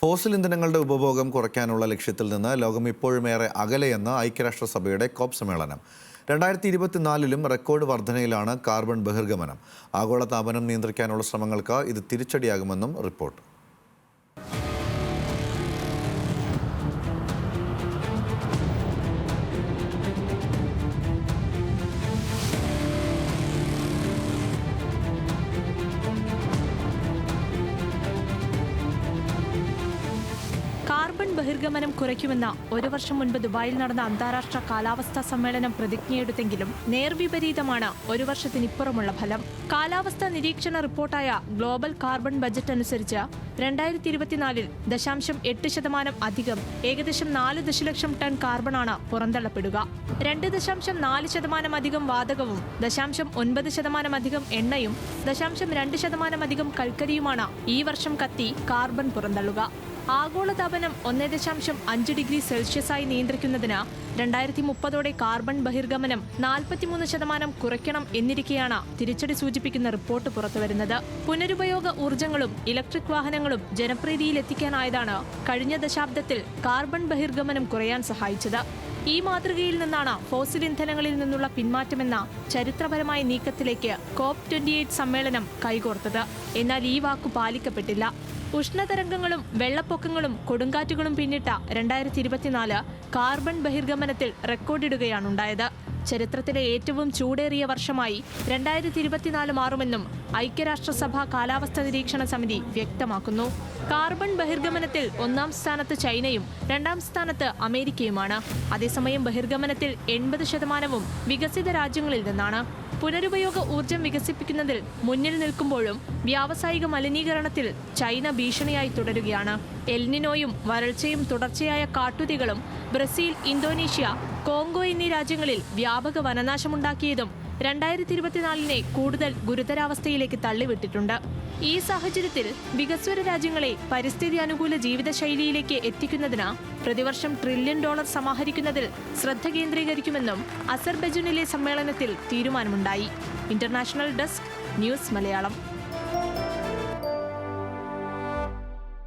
Fossil ഇന്ധനങ്ങളുടെ ഉപഭോഗം കുറയ്ക്കാനുള്ള ലക്ഷ്യത്തിൽ നിന്ന് ലോകം ഇപ്പോഴും ഏറെ അകലെയെന്ന് ഐക്യരാഷ്ട്രസഭയുടെ കോപ്പ് സമ്മേളനം. രണ്ടായിരത്തി ഇരുപത്തിനാലിലും റെക്കോർഡ് വർധനയിലാണ് കാർബൺ ബഹിർഗമനം. ആഗോളതാപനം നിയന്ത്രിക്കാനുള്ള ശ്രമങ്ങൾക്ക് ഇത് തിരിച്ചടിയാകുമെന്നും റിപ്പോർട്ട്. ബഹിർഗമനം കുറയ്ക്കുമെന്ന ഒരു വർഷം മുൻപ് ദുബായിൽ നടന്ന അന്താരാഷ്ട്ര കാലാവസ്ഥാ സമ്മേളനം പ്രതിജ്ഞയെടുത്തെങ്കിലും നേർവിപരീതമാണ് ഒരു വർഷത്തിനിപ്പുറമുള്ള ഫലം. കാലാവസ്ഥാ നിരീക്ഷണ റിപ്പോർട്ടായ ഗ്ലോബൽ കാർബൺ ബജറ്റ് അനുസരിച്ച് രണ്ടായിരത്തി ഇരുപത്തിനാലിൽ ദശാംശം എട്ട് ശതമാനം അധികം ഏകദേശം നാല് ദശലക്ഷം ടൺ കാർബണാണ് പുറന്തള്ളപ്പെടുക. രണ്ട് ദശാംശം നാല് ശതമാനം അധികം വാതകവും ദശാംശം ഒൻപത് ശതമാനം അധികം എണ്ണയും ദശാംശം രണ്ട് ശതമാനം അധികം കൽക്കരിയുമാണ് ഈ വർഷം കത്തി കാർബൺ പുറന്തള്ളുക. ആഗോളതാപനം ഒന്നേ ദശാംശം അഞ്ച് ഡിഗ്രി സെൽഷ്യസായി നിയന്ത്രിക്കുന്നതിന് രണ്ടായിരത്തി മുപ്പതോടെ കാർബൺ ബഹിർഗമനം നാൽപ്പത്തിമൂന്ന് ശതമാനം കുറയ്ക്കണം എന്നിരിക്കെയാണ് തിരിച്ചടി സൂചിപ്പിക്കുന്ന റിപ്പോർട്ട് പുറത്തുവരുന്നത്. പുനരുപയോഗ ഊർജങ്ങളും ഇലക്ട്രിക് വാഹനങ്ങളും ജനപ്രീതിയിലെത്തിക്കാനായതാണ് കഴിഞ്ഞ ദശാബ്ദത്തിൽ കാർബൺ ബഹിർഗമനം കുറയാൻ സഹായിച്ചത്. ഈ മാതൃകയിൽ നിന്നാണ് ഫോസിൽ ഇന്ധനങ്ങളിൽ നിന്നുള്ള പിന്മാറ്റമെന്ന ചരിത്രപരമായ നീക്കത്തിലേക്ക് കോപ് ട്വന്റി എയ്റ്റ് സമ്മേളനം കൈകോർത്തത്. എന്നാൽ ഈ വാക്കു പാലിക്കപ്പെട്ടില്ല. ഉഷ്ണതരംഗങ്ങളും വെള്ളപ്പൊക്കങ്ങളും കൊടുങ്കാറ്റുകളും പിന്നിട്ട രണ്ടായിരത്തി ഇരുപത്തിനാല് കാർബൺ ബഹിർഗമനത്തിൽ റെക്കോർഡിടുകയാണുണ്ടായത്. ചരിത്രത്തിലെ ഏറ്റവും ചൂടേറിയ വർഷമായി രണ്ടായിരത്തി ഇരുപത്തിനാല് മാറുമെന്നും ഐക്യരാഷ്ട്രസഭ കാലാവസ്ഥ നിരീക്ഷണ സമിതി വ്യക്തമാക്കുന്നു. കാർബൺ ബഹിർഗമനത്തിൽ ഒന്നാം സ്ഥാനത്ത് ചൈനയും രണ്ടാം സ്ഥാനത്ത് അമേരിക്കയുമാണ്. അതേസമയം ബഹിർഗമനത്തിൽ എൺപത് ശതമാനവും വികസിത രാജ്യങ്ങളിൽ നിന്നാണ്. പുനരുപയോഗ ഊർജം വികസിപ്പിക്കുന്നതിൽ മുന്നിൽ നിൽക്കുമ്പോഴും വ്യാവസായിക മലിനീകരണത്തിൽ ചൈന ഭീഷണിയായി തുടരുകയാണ്. എൽനിനോയും വരൾച്ചയും തുടർച്ചയായ കാട്ടുതികളും ബ്രസീൽ ഇന്തോനേഷ്യ കോങ്കോ എന്നീ രാജ്യങ്ങളിൽ വ്യാപക വനനാശമുണ്ടാക്കിയതും രണ്ടായിരത്തി ഇരുപത്തിനാലിനെ കൂടുതൽ ഗുരുതരാവസ്ഥയിലേക്ക് തള്ളിവിട്ടിട്ടുണ്ട്. ഈ സാഹചര്യത്തിൽ വികസ്വര രാജ്യങ്ങളെ പരിസ്ഥിതി അനുകൂല ജീവിതശൈലിയിലേക്ക് എത്തിക്കുന്നതിന് പ്രതിവർഷം ട്രില്യൺ ഡോളർ സമാഹരിക്കുന്നതിൽ ശ്രദ്ധ കേന്ദ്രീകരിക്കുമെന്നും അസർബൈജാനിലെ സമ്മേളനത്തിൽ തീരുമാനമുണ്ടായി. International desk news Malayalam.